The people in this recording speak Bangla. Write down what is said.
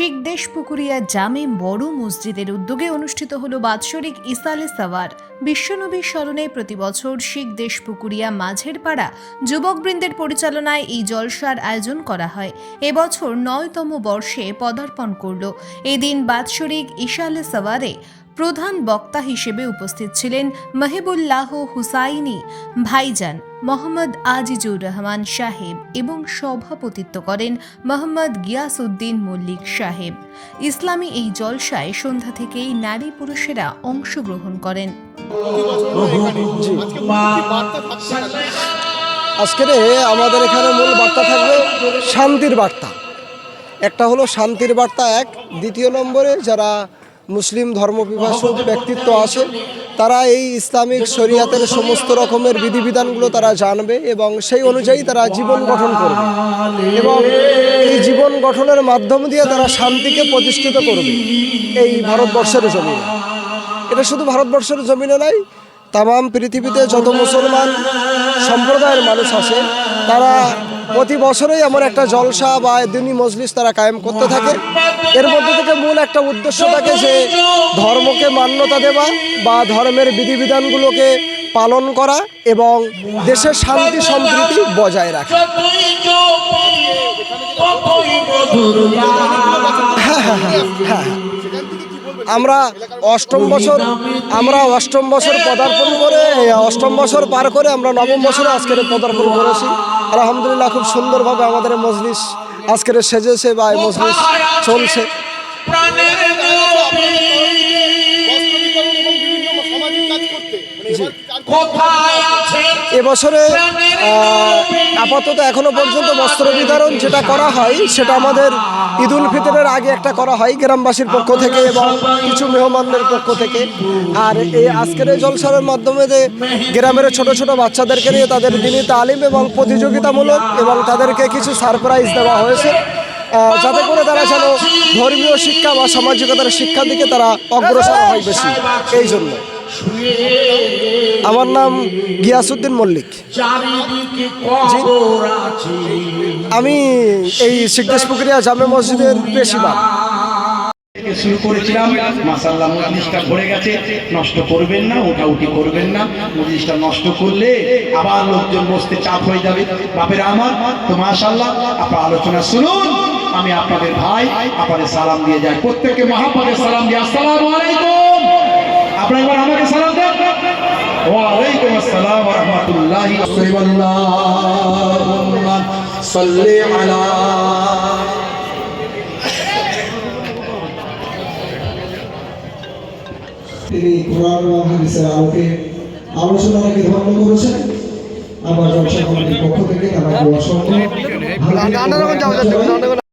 শিখ দেশ পুকুরিয়া জামে বড় মসজিদের উদ্যোগে অনুষ্ঠিত হল বাৎসরিক ইসালে সাওয়ার। বিশ্বনবীর স্মরণে প্রতি বছর শিখ দেশ পুকুরিয়া মাঝের পাড়া যুবকবৃন্দের পরিচালনায় এই জলসার আয়োজন করা হয়। এবছর নয়তম বর্ষে পদার্পণ করল। এদিন বাৎসরিক ইসালে সাওয়ারে প্রধান বক্তা হিসেবে উপস্থিত ছিলেন মহিবুল্লাহ হুসাইনি, ভাইজান মোহাম্মদ আজিজুর রহমান সাহেব এবং সভাপতিত্ব করেন মোহাম্মদ গিয়াসউদ্দিন মল্লিক সাহেব। ইসলামী এই জলসায় সন্ধ্যা থেকেই নারী পুরুষেরা অংশগ্রহণ করেন। আজকের আমাদের এখানে মূল বার্তা থাকবে শান্তির বার্তা। একটা হলো শান্তির বার্তা এক, দ্বিতীয় নম্বরে যারা মুসলিম ধর্মবিভাষক ব্যক্তিত্ব আছে তারা এই ইসলামিক শরিয়াতের সমস্ত রকমের বিধিবিধানগুলো তারা জানবে এবং সেই অনুযায়ী তারা জীবন গঠন করবে। এবং এই জীবন গঠনের মাধ্যম দিয়ে তারা শান্তিকে প্রতিষ্ঠিত করবে এই ভারতবর্ষের জমিনে। এটা শুধু ভারতবর্ষের জমিনে নয় তাম পৃথিবীতে যত মুসলমান সম্প্রদায়ের মানুষ আছে তারা প্রতি বছরই এমন একটা জলসা বা দিনী মজলিস তারা কায়েম করতে থাকে। এর মধ্যে থেকে মূল একটা উদ্দেশ্য থাকে যে ধর্মকে মান্যতা দেওয়া বা ধর্মের বিধিবিধানগুলোকে পালন করা এবং দেশের শান্তি, সম্প্রীতি বজায় রাখা। হ্যাঁ হ্যাঁ হ্যাঁ হ্যাঁ আমরা অষ্টম বছর আমরা অষ্টম বছর পদার্পণ করে অষ্টম বছর পার করে আমরা নবম বছরে আজকের পদার্পণ করেছি। আলহামদুলিল্লাহ খুব সুন্দরভাবে আমাদের মজলিস আজকের সেজেছে বা মজলিস চলছে। এবছরে আপাতত এখনও পর্যন্ত বস্ত্র বিতরণ যেটা করা হয়, সেটা আমাদের ঈদ উল ফিতরের আগে একটা করা হয় গ্রামবাসীর পক্ষ থেকে এবং কিছু মেহমানদের পক্ষ থেকে। আর এই আজকের এই জলসারের মাধ্যমে যে গ্রামের ছোট ছোট বাচ্চাদেরকে নিয়ে তাদের দিনী তালিম এবং প্রতিযোগিতামূলক এবং তাদেরকে কিছু সারপ্রাইজ দেওয়া হয়েছে যাতে করে তারা যেন ধর্মীয় শিক্ষা বা সামাজিকতার শিক্ষার দিকে তারা অগ্রসর হয় বেশি। এই জন্য। আমার নাম গিয়াসুদ্দিন মল্লিক। আমি এই সিদ্ধেশ পুকুরিয়া জামে মসজিদের পেশিবা থেকে শুরু করেছিলাম মাসাল্লাহ মজলিসটা ভরে গেছে নষ্ট করবেন না উঠাউঠি করবেন না মজলিসটা নষ্ট করলে আবার লোকজন বসতে চাপ হয়ে যাবে। বাপের আমার তো মাসাল্লাহ আপনার আলোচনা শুনুন। আমি আপনাদের ভাই আপনাদের সালাম দিয়ে যাই। প্রত্যেককে মহাপাদের সালাম দিয়ে আসসালামু আলাইকুম। আপনারা এবার দেন ওয়ালাইকুম আসসালাম ওয়া রাহমাতুল্লাহি আল্লাহুম্মা সাল্লি আলা তিনি কোরআন এবং হাদিসের আলোকে আলোচনাটাকে ধন্য করেছেন। আমার জলসা পক্ষ থেকে তাদেরকে অসংখ্য